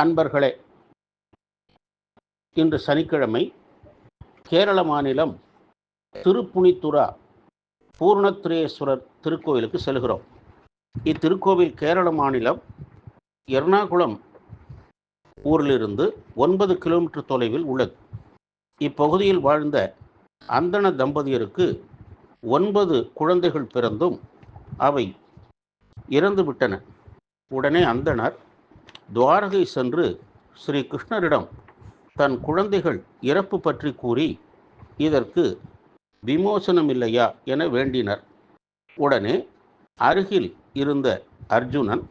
அன்பர்களே இன்று சனிக்கிழமை கேரள மாநிலம் திருப்புனித்துரா பூர்ணத்ரேஸ்வரர் திருக்கோயிலுக்கு செல்கிறோம். இத்திருக்கோவில் கேரள மாநிலம் எர்ணாகுளம் ஊரிலிருந்து ஒன்பது கிலோமீட்டர் தொலைவில் உள்ளது. இப்பகுதியில் வாழ்ந்த அந்தண தம்பதியருக்கு ஒன்பது குழந்தைகள் பிறந்தும் அவை இறந்துவிட்டன. உடனே அந்தணர் துவாரகை சென்று ஸ்ரீ கிருஷ்ணரிடம் தன் குழந்தைகள் இறப்பு பற்றி கூறி இதற்கு விமோசனம் இல்லையா என வேண்டினர். உடனே அருகில் இருந்த அர்ஜுனன்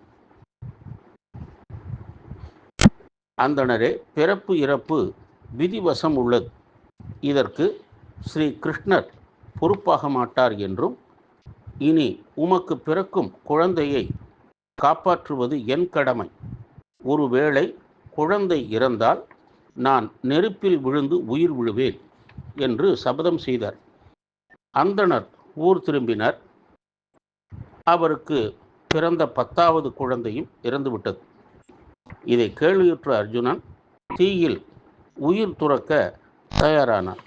அந்தணரே பிறப்பு இறப்பு விதிவசம் உள்ளது. இதற்கு ஸ்ரீ கிருஷ்ணர் பொறுப்பாக மாட்டார் என்றும் இனி உமக்கு பிறக்கும் குழந்தையை காப்பாற்றுவது என் கடமை. ஒருவேளை குழந்தை இறந்தால் நான் நெருப்பில் விழுந்து உயிர் விழுவேன் என்று சபதம் செய்தார். அந்தணர் ஊர் திரும்பினர். அவருக்கு பிறந்த பத்தாவது குழந்தையும் இறந்துவிட்டது. இதை கேள்வியுற்ற அர்ஜுனன் தீயில் உயிர் துறக்க தயாரானார்.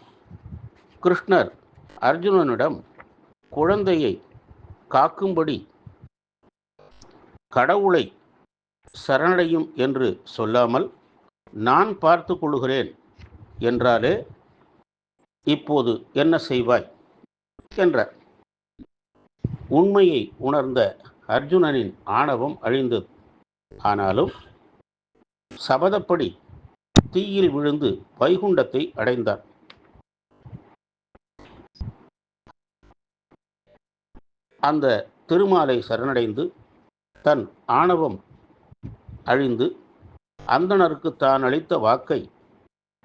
கிருஷ்ணர் அர்ஜுனனிடம் குழந்தையை காக்கும்படி கடவுளை சரணடையும் என்று சொல்லாமல் நான் பார்த்து கொள்கிறேன் என்றாலே இப்போது என்ன செய்வாய்? என்றார். உண்மையை உணர்ந்த அர்ஜுனனின் ஆணவம் அழிந்தது. ஆனாலும் சபதப்படி தீயில் விழுந்து வைகுண்டத்தை அடைந்தார் அந்த திருமாலை சரணடைந்து தன் ஆணவம் அழிந்து அந்தணருக்கு தான் அளித்த வாக்கை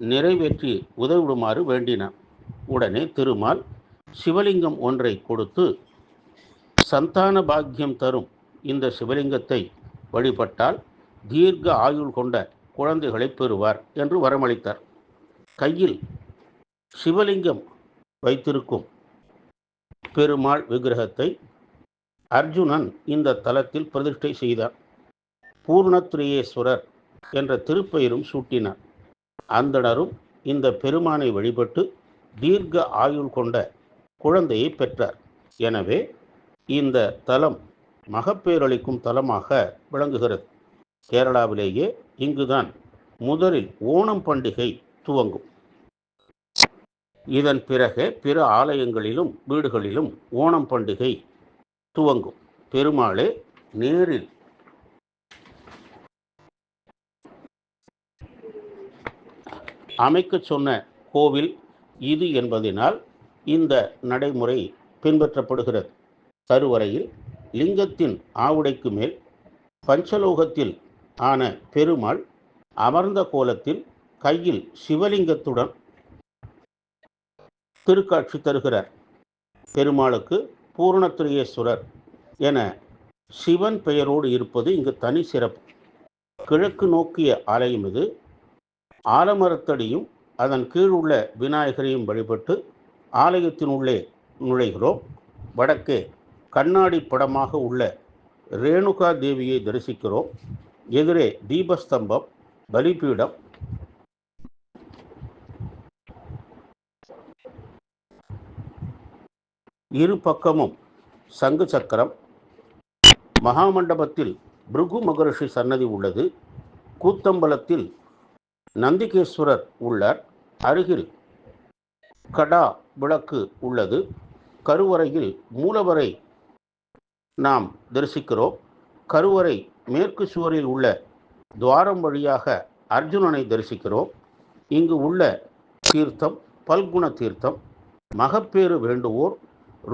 நிறைவேற்றி உதவிடுமாறு வேண்டினான் உடனே திருமால் சிவலிங்கம் ஒன்றை கொடுத்து சந்தான பாக்கியம் தரும் இந்த சிவலிங்கத்தை வழிபட்டால் தீர்க்க ஆயுள் கொண்ட குழந்தைகளை பெறுவார் என்று வரமளித்தார். கையில் சிவலிங்கம் வைத்திருக்கும் பெருமாள் விக்கிரகத்தை அர்ஜுனன் இந்த தலத்தில் பிரதிஷ்டை செய்தார். பூர்ணத்ரியேஸ்வரர் என்ற திருப்பெயரும் சூட்டினார். அந்தணரும் இந்த பெருமானை வழிபட்டு தீர்க்க ஆயுள் கொண்ட குழந்தையை பெற்றார். எனவே இந்த தலம் மகப்பேரளிக்கும் தலமாக விளங்குகிறது. கேரளாவிலேயே இங்குதான் முதலில் ஓணம் பண்டிகை துவங்கும். இதன் பிறகு பிற ஆலயங்களிலும் வீடுகளிலும் ஓணம் பண்டிகை துவங்கும். பெருமாளே நேரில் அமைக்க சொன்ன கோவில் இது என்பதனால் இந்த நடைமுறை பின்பற்றப்படுகிறது. கருவறையில் லிங்கத்தின் ஆவுடைக்கு மேல் பஞ்சலோகத்தில் ஆன பெருமாள் அமர்ந்த கோலத்தில் கையில் சிவலிங்கத்துடன் திருக்காட்சி தருகிறார். பெருமாளுக்கு பூர்ணத்திரியேஸ்வரர் என சிவன் பெயரோடு இருப்பது இங்கு தனி சிறப்பு. கிழக்கு நோக்கிய ஆலயம் இது. ஆலமரத்தடியும் அதன் கீழ் உள்ள விநாயகரையும் வழிபட்டு ஆலயத்தின் உள்ளே நுழைகிறோம். வடக்கே கண்ணாடி படமாக உள்ள ரேணுகா தேவியை தரிசிக்கிறோம். எதிரே தீபஸ்தம்பம் பலிபீடம். இரு பக்கமும் சங்கு சக்கரம். மகாமண்டபத்தில் பிருகு மகரிஷி சன்னதி உள்ளது. கூத்தம்பலத்தில் நந்திகேஸ்வரர் உள்ளார் அருகில் கடா விளக்கு உள்ளது. கருவறையில் மூலவரை நாம் தரிசிக்கிறோம். கருவறை மேற்கு சுவரில் உள்ள துவாரம் வழியாக அர்ஜுனனை தரிசிக்கிறோம். இங்கு உள்ள தீர்த்தம் பல்குண தீர்த்தம் மகப்பேறு வேண்டுவோர்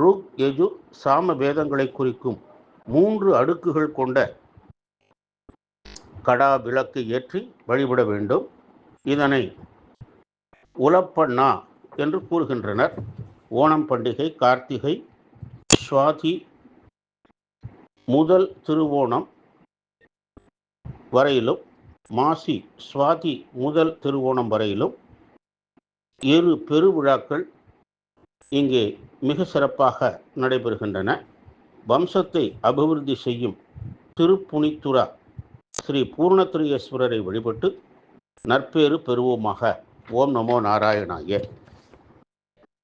ருக் எஜு சாம வேதங்களை குறிக்கும் மூன்று அடுக்குகள் கொண்ட கடா விளக்கு ஏற்றி வழிபட வேண்டும். இதனை உலப்பண்ணா என்று கூறுகின்றனர். ஓணம் பண்டிகை கார்த்திகை சுவாதி முதல் திருவோணம் வரையிலும் மாசி சுவாதி முதல் திருவோணம் வரையிலும் இரு பெருவிழாக்கள் இங்கே மிக சிறப்பாக நடைபெறுகின்றன. வம்சத்தை அபிவிருத்தி செய்யும் திருப்புனித்துரா ஸ்ரீ பூர்ணத்ரியேஸ்வரரை வழிபட்டு நற்பேறு பெறுவோமாக. ஓம் நமோ நாராயணாய.